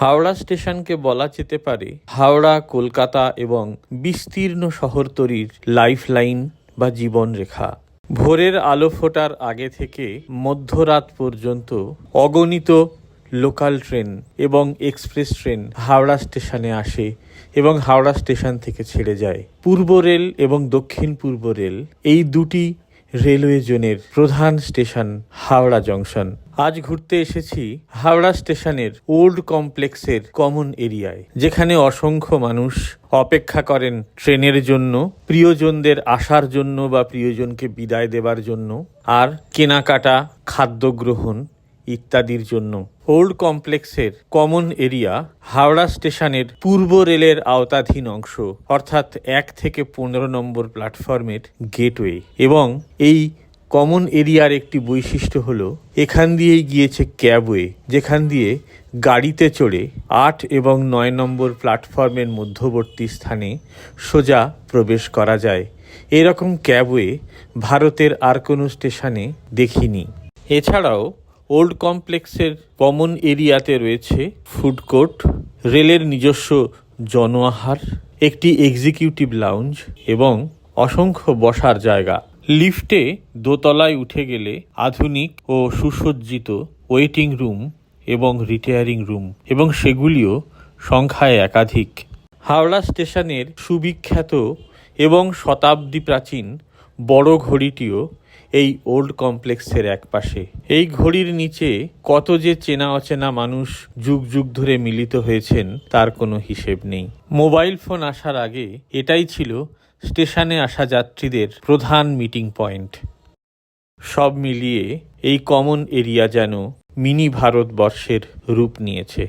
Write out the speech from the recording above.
হাওড়া স্টেশনকে বলা যেতে পারে হাওড়া, কলকাতা এবং বিস্তীর্ণ শহরতলির লাইফলাইন বা জীবনরেখা। ভোরের আলো ফোটার আগে থেকে মধ্যরাত পর্যন্ত অগণিত লোকাল ট্রেন এবং এক্সপ্রেস ট্রেন হাওড়া স্টেশনে আসে এবং হাওড়া স্টেশন থেকে ছেড়ে যায়। পূর্ব রেল এবং দক্ষিণ পূর্ব রেল এই দুটি রেলওয়ে জোনের প্রধান স্টেশন হাওড়া জংশন। আজ ঘুরতে এসেছি হাওড়া স্টেশনের ওল্ড কমপ্লেক্সের কমন এরিয়ায়, যেখানে অসংখ্য মানুষ অপেক্ষা করেন ট্রেনের জন্য, প্রিয়জনদের আসার জন্য বা প্রিয়জনকে বিদায় দেবার জন্য, আর কেনাকাটা, খাদ্য গ্রহণ ইত্যাদির জন্য। ওল্ড কমপ্লেক্সের কমন এরিয়া হাওড়া স্টেশনের পূর্ব রেলের আওতাধীন অংশ, অর্থাৎ এক থেকে পনেরো নম্বর প্ল্যাটফর্মের গেটওয়ে, এবং এই কমন এরিয়ার একটি বৈশিষ্ট্য হলো, এখান দিয়েই গিয়েছে ক্যাবওয়ে, যেখান দিয়ে গাড়িতে চড়ে আট এবং নয় নম্বর প্ল্যাটফর্মের মধ্যবর্তী স্থানে সোজা প্রবেশ করা যায়। এরকম ক্যাবওয়ে ভারতের আর কোনো স্টেশনে দেখিনি। এছাড়াও, ওল্ড কমপ্লেক্সের কমন এরিয়াতে রয়েছে ফুড কোর্ট, রেলের নিজস্ব জনআহার, একটি এক্সিকিউটিভ লাউঞ্জ এবং অসংখ্য বসার জায়গা। লিফটে দোতলায় উঠে গেলে আধুনিক ও সুসজ্জিত ওয়েটিং রুম এবং রিটায়ারিং রুম এবং সেগুলিও সংখ্যায় একাধিক। হাওড়া স্টেশনের সুবিখ্যাত এবং শতাব্দী প্রাচীন বড় ঘড়িটিও এই ওল্ড কমপ্লেক্সের একপাশে। এই ঘড়ির নিচে কত যে চেনা অচেনা মানুষ যুগ যুগ ধরে মিলিত হয়েছেন, তার কোনো হিসেব নেই। মোবাইল ফোন আসার আগে এটাই ছিল স্টেশনে আসা যাত্রীদের প্রধান মিটিং পয়েন্ট। সব মিলিয়ে এই কমন এরিয়া যেন মিনি ভারতবর্ষের রূপ নিয়েছে।